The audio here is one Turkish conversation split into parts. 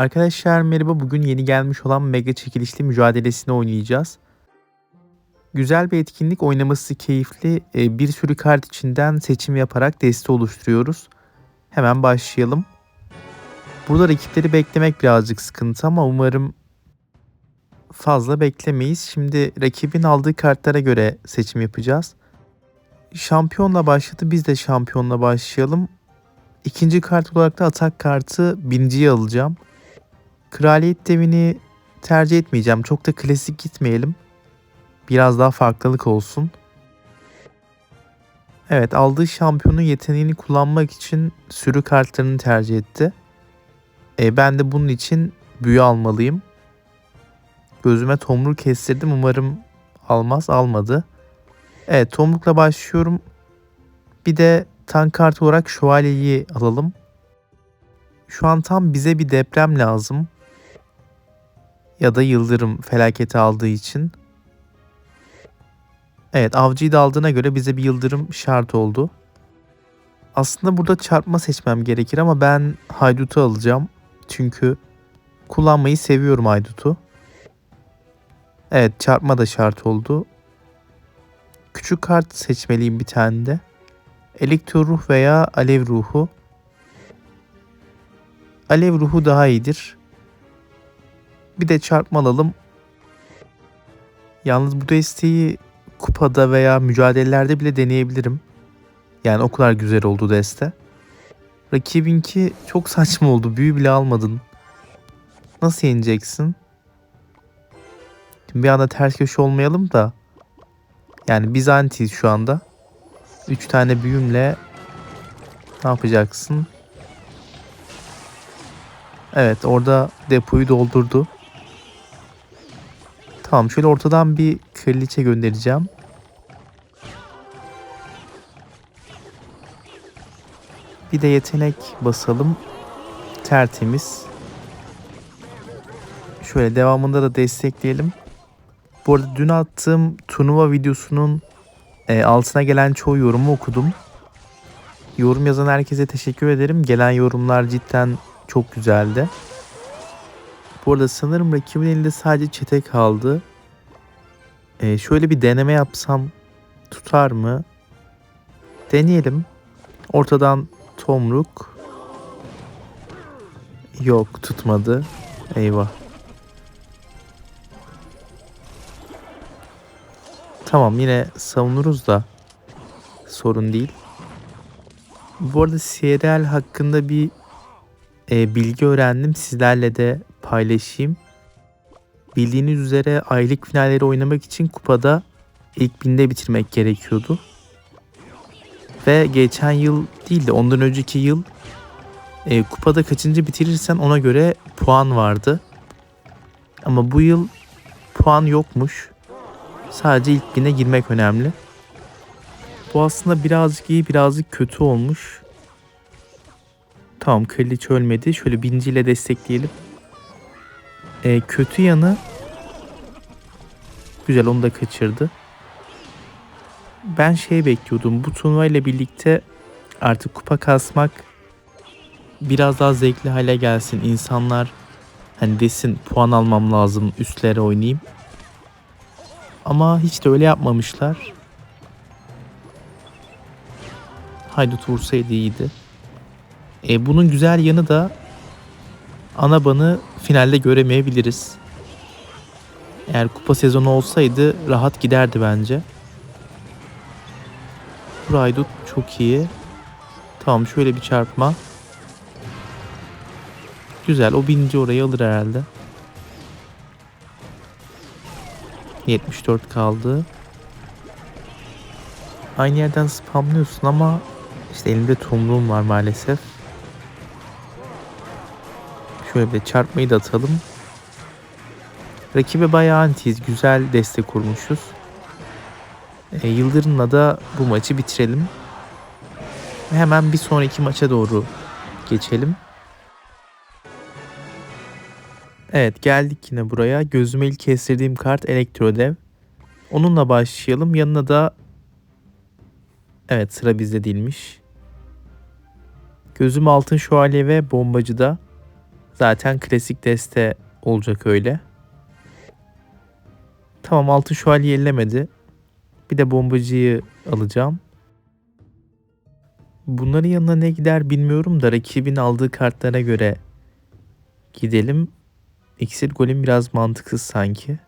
Arkadaşlar merhaba bugün yeni gelmiş olan mega çekilişli mücadelesini oynayacağız. Güzel bir etkinlik oynaması keyifli Ee, bir sürü kart içinden seçim yaparak deste oluşturuyoruz. Hemen başlayalım. Burada rakipleri beklemek birazcık sıkıntı ama umarım fazla beklemeyiz. Şimdi rakibin aldığı kartlara göre seçim yapacağız. Şampiyonla başladı biz de şampiyonla başlayalım. İkinci kart olarak da atak kartı birinciyi alacağım. Kraliyet devini tercih etmeyeceğim. Çok da klasik gitmeyelim. Biraz daha farklılık olsun. Evet aldığı şampiyonun yeteneğini kullanmak için sürü kartlarını tercih etti. E, ben de bunun için büyü almalıyım. Gözüme tomruk kestirdim. Umarım almaz. Almadı. Evet tomrukla başlıyorum. Bir de tank kartı olarak şövalyeyi alalım. Şu an tam bize bir deprem lazım. Ya da yıldırım felaketi aldığı için. Evet avcıyı da aldığına göre bize bir yıldırım şart oldu. Aslında burada çarpma seçmem gerekir ama ben haydutu alacağım. Çünkü kullanmayı seviyorum haydutu. Evet çarpma da şart oldu. Küçük kart seçmeliyim bir tane de. Elektro ruh veya alev ruhu. Alev ruhu daha iyidir. Bir de çarpma alalım. Yalnız bu desteği kupada veya mücadelelerde bile deneyebilirim. Yani o kadar güzel oldu deste. Rakibinki çok saçma oldu. Büyü bile almadın. Nasıl yeneceksin? Şimdi bir anda ters köşe olmayalım da. Yani biz antiyiz şu anda. 3 tane büyümle ne yapacaksın? Evet orada depoyu doldurdu. Tamam şöyle ortadan bir kraliçe göndereceğim. Bir de yetenek basalım. Tertemiz. Şöyle devamında da destekleyelim. Bu arada dün attığım turnuva videosunun e, altına gelen çoğu yorumu okudum. Yorum yazan herkese teşekkür ederim. Gelen yorumlar cidden çok güzeldi. Bu arada sanırım rakibin elinde sadece çete kaldı. Ee, şöyle bir deneme yapsam tutar mı? Deneyelim. Ortadan tomruk. Yok tutmadı. Eyvah. Tamam yine savunuruz da sorun değil. Bu arada CRL hakkında bir e, bilgi öğrendim. Sizlerle de paylaşayım. Bildiğiniz üzere aylık finalleri oynamak için kupada ilk binde bitirmek gerekiyordu. Ve geçen yıl değil de ondan önceki yıl e, kupada kaçıncı bitirirsen ona göre puan vardı. Ama bu yıl puan yokmuş. Sadece ilk bine girmek önemli. Bu aslında birazcık iyi birazcık kötü olmuş. Tamam kraliçe ölmedi. Şöyle binciyle destekleyelim. Ee, kötü yanı güzel onu da kaçırdı. Ben şey bekliyordum. Bu turnuva ile birlikte artık kupa kasmak biraz daha zevkli hale gelsin. İnsanlar hani desin puan almam lazım üstlere oynayayım. Ama hiç de öyle yapmamışlar. Haydut vursaydı iyiydi. E, bunun güzel yanı da Anaban'ı finalde göremeyebiliriz. Eğer kupa sezonu olsaydı rahat giderdi bence. Raydut çok iyi. Tamam şöyle bir çarpma. Güzel o bininci orayı alır herhalde. 74 kaldı. Aynı yerden spamlıyorsun ama işte elimde tomruğum var maalesef. Şöyle bir çarpmayı da atalım. Rakibe bayağı antiyiz. Güzel destek kurmuşuz. E, Yıldırım'la da bu maçı bitirelim. Hemen bir sonraki maça doğru geçelim. Evet geldik yine buraya. Gözüme ilk kestirdiğim kart Elektrodev. Onunla başlayalım. Yanına da evet sıra bizde değilmiş. Gözüm altın şövalye ve bombacıda. Zaten klasik deste olacak öyle. Tamam altı şövalye ellemedi. Bir de bombacıyı alacağım. Bunların yanına ne gider bilmiyorum da rakibin aldığı kartlara göre gidelim. İksir golem biraz mantıksız sanki.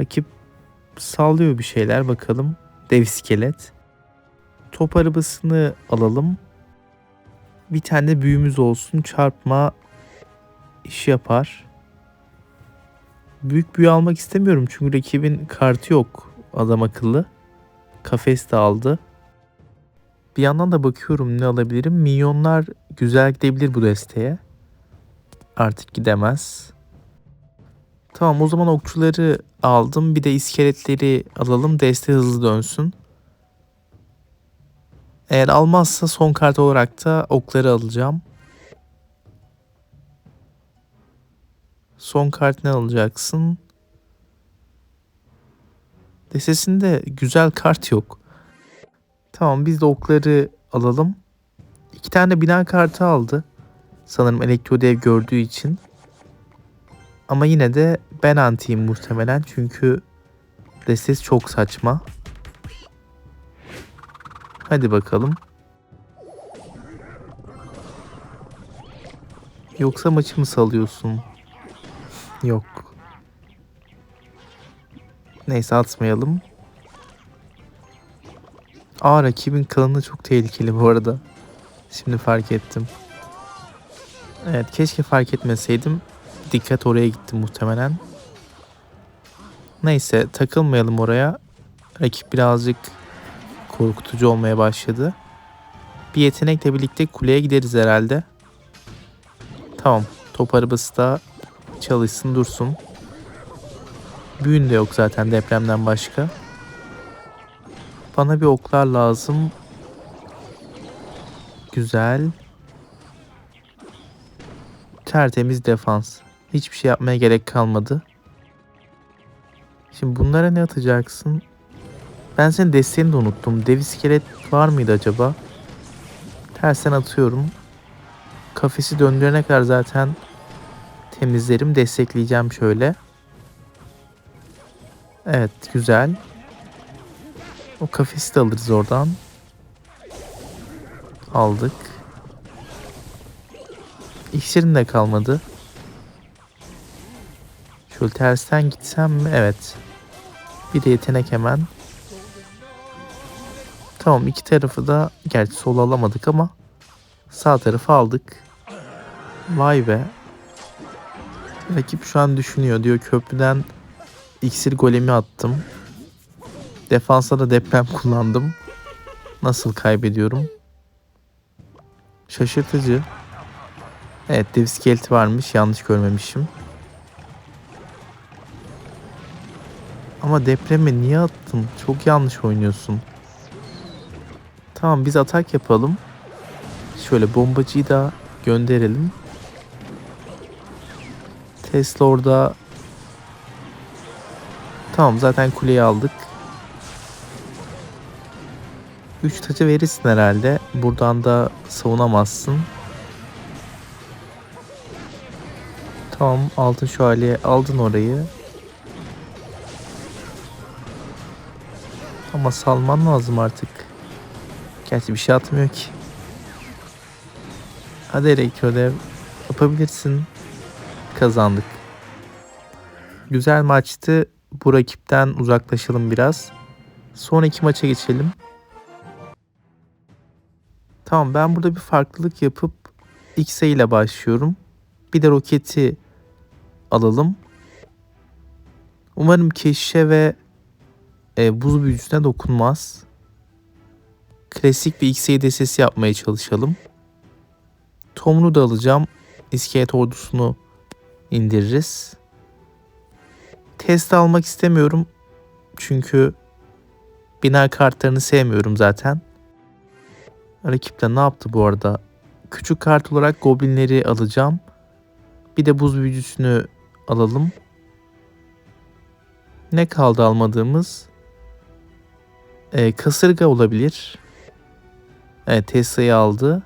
Rakip sallıyor bir şeyler bakalım. Dev iskelet. Top arabasını alalım. Bir tane büyümüz olsun. Çarpma işi yapar. Büyük büyü almak istemiyorum çünkü rakibin kartı yok adam akıllı. Kafes de aldı. Bir yandan da bakıyorum ne alabilirim. Milyonlar güzel gidebilir bu desteğe. Artık gidemez. Tamam o zaman okçuları aldım. Bir de iskeletleri alalım. Deste hızlı dönsün. Eğer almazsa son kart olarak da okları alacağım. Son kart ne alacaksın? Destesinde güzel kart yok. Tamam biz de okları alalım. İki tane bina kartı aldı. Sanırım elektrodev gördüğü için. Ama yine de ben antiyim muhtemelen çünkü destesi çok saçma. Hadi bakalım. Yoksa maçı mı salıyorsun? Yok. Neyse atmayalım. Aa rakibin klanı çok tehlikeli bu arada. Şimdi fark ettim. Evet keşke fark etmeseydim. Dikkat oraya gitti muhtemelen. Neyse takılmayalım oraya. Rakip birazcık korkutucu olmaya başladı. Bir yetenekle birlikte kuleye gideriz herhalde. Tamam. Top arabası da çalışsın dursun. Büyün de yok zaten depremden başka. Bana bir oklar lazım. Güzel. Tertemiz defans. Hiçbir şey yapmaya gerek kalmadı. Şimdi bunlara ne atacaksın? Ben senin desteğini de unuttum. Dev iskelet var mıydı acaba? Tersen atıyorum. Kafesi döndürene kadar zaten temizlerim. Destekleyeceğim şöyle. Evet güzel. O kafesi de alırız oradan. Aldık. İksirin de kalmadı. Şöyle tersten gitsem mi? Evet. Bir de yetenek hemen. Tamam iki tarafı da gerçi sol alamadık ama sağ tarafı aldık. Vay be. Rakip şu an düşünüyor diyor köprüden iksir golemi attım. Defansa da deprem kullandım. Nasıl kaybediyorum? Şaşırtıcı. Evet dev iskeleti varmış yanlış görmemişim. Ama depremi niye attın? Çok yanlış oynuyorsun. Tamam biz atak yapalım. Şöyle bombacıyı da gönderelim. Tesla orada. Tamam zaten kuleyi aldık. 3 tacı verirsin herhalde. Buradan da savunamazsın. Tamam altın şövalye aldın orayı. Ama salman lazım artık. Gerçi bir şey atmıyor ki. Hadi elektrodev yapabilirsin. Kazandık. Güzel maçtı. Bu rakipten uzaklaşalım biraz. Sonraki maça geçelim. Tamam ben burada bir farklılık yapıp X ile başlıyorum. Bir de roketi alalım. Umarım keşişe ve e, buz büyücüsüne dokunmaz. Klasik bir X-Ray destesi yapmaya çalışalım. Tom'unu da alacağım. İskelet ordusunu indiririz. Test almak istemiyorum. Çünkü bina kartlarını sevmiyorum zaten. Rakip de ne yaptı bu arada? Küçük kart olarak goblinleri alacağım. Bir de buz büyücüsünü alalım. Ne kaldı almadığımız? Ee, kasırga olabilir. Evet Tesla'yı aldı.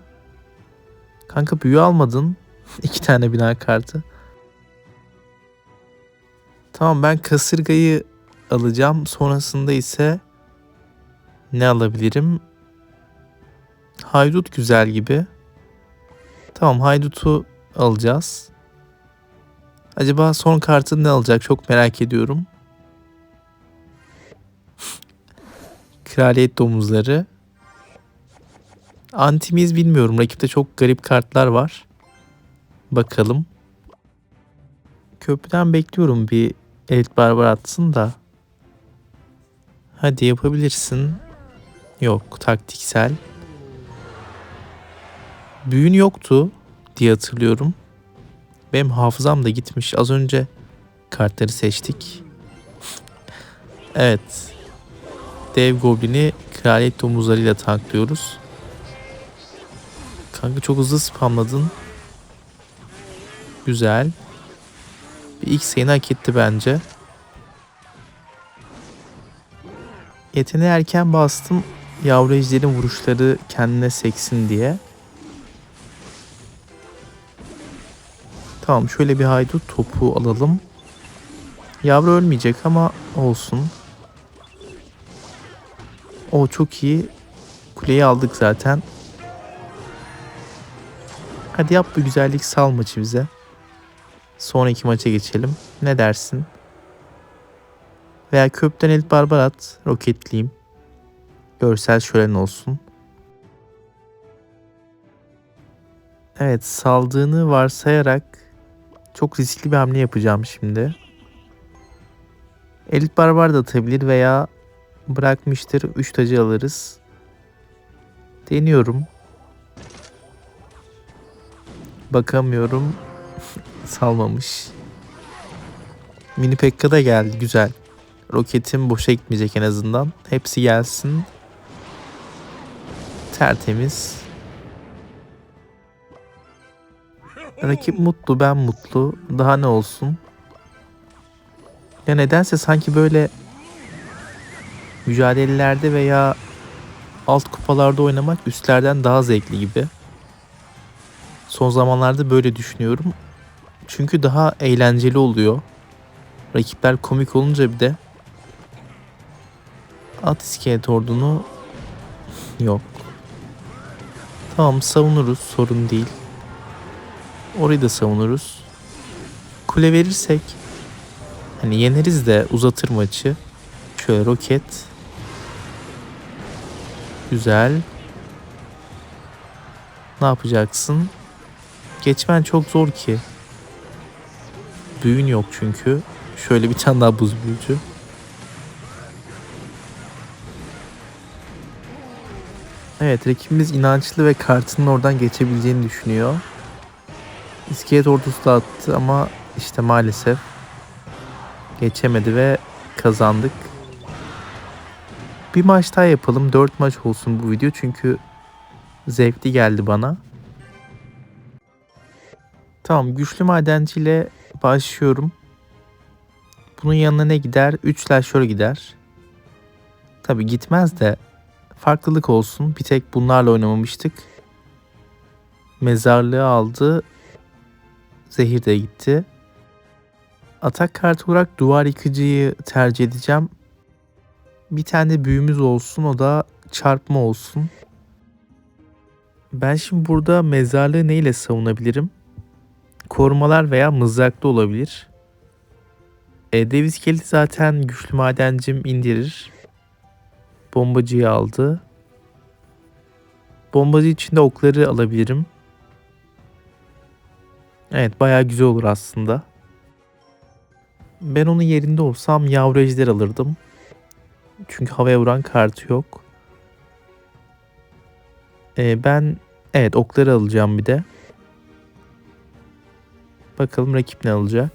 Kanka büyü almadın. İki tane bina kartı. Tamam ben kasırgayı alacağım. Sonrasında ise ne alabilirim? Haydut güzel gibi. Tamam haydutu alacağız. Acaba son kartı ne alacak çok merak ediyorum. Kraliyet domuzları. Antimiz bilmiyorum. Rakipte çok garip kartlar var. Bakalım. Köprüden bekliyorum bir elit barbar atsın da. Hadi yapabilirsin. Yok taktiksel. Büyün yoktu diye hatırlıyorum. Benim hafızam da gitmiş. Az önce kartları seçtik. evet. Dev Goblin'i kraliyet domuzlarıyla tanklıyoruz. Kanka çok hızlı spamladın. Güzel. Bir ilk sayını hak etti bence. Yeteneği erken bastım. Yavru ejderin vuruşları kendine seksin diye. Tamam şöyle bir haydut topu alalım. Yavru ölmeyecek ama olsun. O çok iyi. Kuleyi aldık zaten. Hadi yap bu güzellik sal maçı bize. Sonraki maça geçelim. Ne dersin? Veya köpten el barbarat roketleyeyim. Görsel şölen olsun. Evet saldığını varsayarak çok riskli bir hamle yapacağım şimdi. Elit barbar da atabilir veya bırakmıştır. 3 tacı alırız. Deniyorum. Bakamıyorum. Salmamış. Mini Pekka da geldi. Güzel. Roketim boşa gitmeyecek en azından. Hepsi gelsin. Tertemiz. Rakip mutlu, ben mutlu. Daha ne olsun? Ya nedense sanki böyle mücadelelerde veya alt kupalarda oynamak üstlerden daha zevkli gibi. Son zamanlarda böyle düşünüyorum. Çünkü daha eğlenceli oluyor. Rakipler komik olunca bir de at iskelet ordunu yok. Tamam savunuruz sorun değil. Orayı da savunuruz. Kule verirsek hani yeneriz de uzatır maçı. Şöyle roket. Güzel. Ne yapacaksın? Geçmen çok zor ki. Büyün yok çünkü. Şöyle bir tane daha buz büyücü. Evet rakibimiz inançlı ve kartının oradan geçebileceğini düşünüyor. İskelet ordusu da attı ama işte maalesef geçemedi ve kazandık. Bir maç daha yapalım. 4 maç olsun bu video çünkü zevkli geldi bana. Tamam güçlü madenciyle başlıyorum. Bunun yanına ne gider? 3 şöyle gider. Tabi gitmez de farklılık olsun. Bir tek bunlarla oynamamıştık. Mezarlığı aldı. Zehir de gitti. Atak kartı olarak duvar yıkıcıyı tercih edeceğim. Bir tane büyümüz olsun o da çarpma olsun. Ben şimdi burada mezarlığı neyle savunabilirim? Korumalar veya mızraklı olabilir. E, dev iskeleti zaten güçlü madencim indirir. Bombacıyı aldı. Bombacı içinde okları alabilirim. Evet bayağı güzel olur aslında. Ben onun yerinde olsam yavru ejder alırdım. Çünkü havaya vuran kartı yok. Ee, ben evet okları alacağım bir de. Bakalım rakip ne alacak.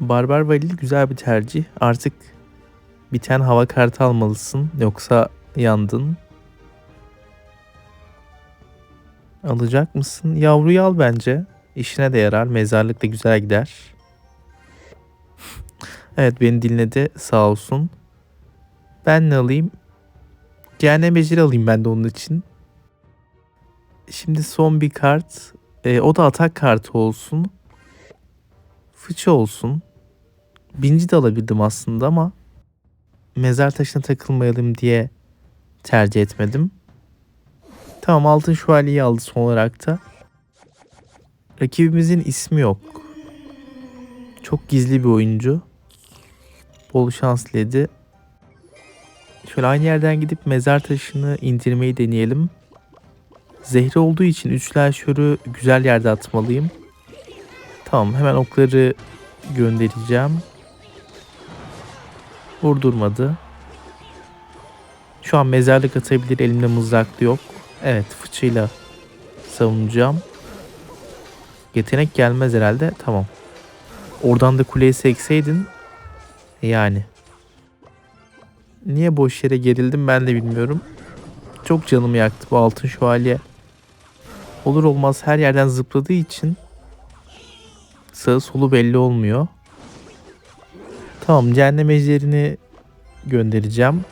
Barbar Valili güzel bir tercih. Artık bir tane hava kartı almalısın. Yoksa yandın. Alacak mısın? Yavruyu al bence. İşine de yarar. Mezarlık da güzel gider. evet beni dinledi sağ olsun. Ben ne alayım? Cehennem beceri alayım ben de onun için. Şimdi son bir kart. Ee, o da atak kartı olsun. Fıçı olsun. Binci de alabildim aslında ama mezar taşına takılmayalım diye tercih etmedim. Tamam altın şövalyeyi aldı son olarak da. Rakibimizin ismi yok. Çok gizli bir oyuncu. Bol şans diledi. Şöyle aynı yerden gidip mezar taşını indirmeyi deneyelim. Zehri olduğu için üçler şörü güzel yerde atmalıyım. Tamam hemen okları göndereceğim. Vurdurmadı. Şu an mezarlık atabilir elimde mızraklı yok. Evet fıçıyla savunacağım. Yetenek gelmez herhalde. Tamam. Oradan da kuleyi sekseydin. Yani. Niye boş yere gerildim ben de bilmiyorum. Çok canımı yaktı bu altın şövalye. Olur olmaz her yerden zıpladığı için sağı solu belli olmuyor. Tamam cehennem ejderini göndereceğim.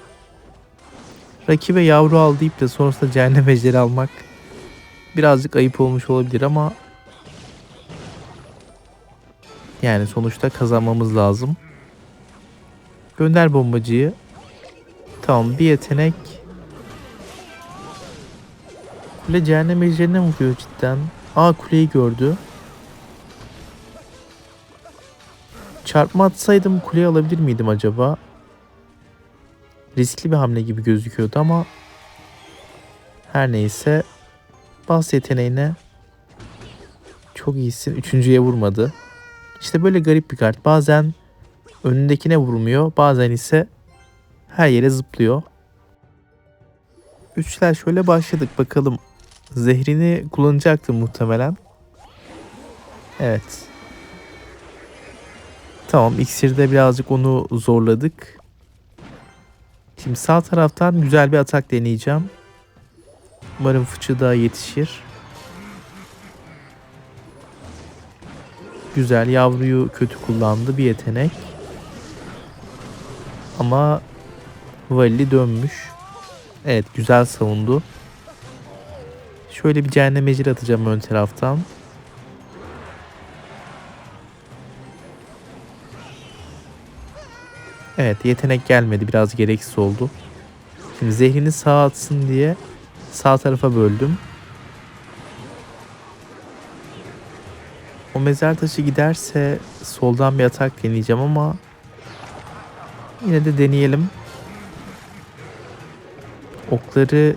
Rakibe yavru al deyip de sonrasında cehennem ejderi almak birazcık ayıp olmuş olabilir ama yani sonuçta kazanmamız lazım. Gönder bombacıyı. Tamam bir yetenek. Kule cehennem ejderine vuruyor cidden. Aa kuleyi gördü. Çarpma atsaydım kuleyi alabilir miydim acaba? Riskli bir hamle gibi gözüküyordu ama her neyse bas yeteneğine çok iyisin. Üçüncüye vurmadı. İşte böyle garip bir kart. Bazen önündekine vurmuyor. Bazen ise her yere zıplıyor. Üçler şöyle başladık bakalım. Zehrini kullanacaktı muhtemelen. Evet. Tamam iksirde birazcık onu zorladık. Şimdi sağ taraftan güzel bir atak deneyeceğim. Umarım fıçı da yetişir. Güzel yavruyu kötü kullandı bir yetenek. Ama Valli dönmüş. Evet güzel savundu. Şöyle bir cehennem ecir atacağım ön taraftan. Evet yetenek gelmedi biraz gereksiz oldu. Şimdi zehrini sağa atsın diye sağ tarafa böldüm. O mezar taşı giderse soldan bir atak deneyeceğim ama yine de deneyelim. Okları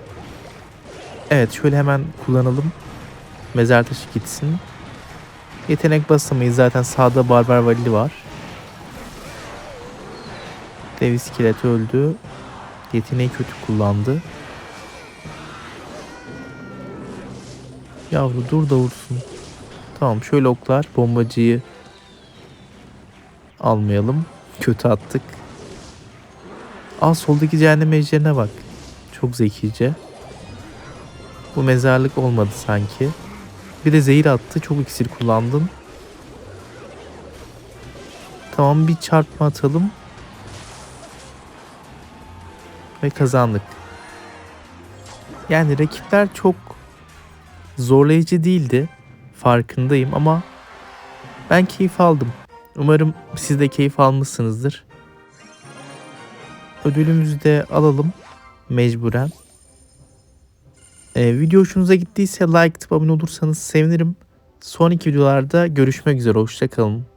evet şöyle hemen kullanalım. Mezar taşı gitsin. Yetenek basamayız zaten sağda barbar valli var. Dev iskelet öldü. Yeteneği kötü kullandı. Yavru dur da vursun. Tamam şöyle oklar bombacıyı almayalım. Kötü attık. Al soldaki cehennem ejderine bak. Çok zekice. Bu mezarlık olmadı sanki. Bir de zehir attı. Çok iksir kullandın. Tamam bir çarpma atalım. Ve kazandık. Yani rakipler çok zorlayıcı değildi. Farkındayım ama ben keyif aldım. Umarım siz de keyif almışsınızdır. Ödülümüzü de alalım mecburen. Ee, video hoşunuza gittiyse like atıp abone olursanız sevinirim. Sonraki videolarda görüşmek üzere. Hoşçakalın.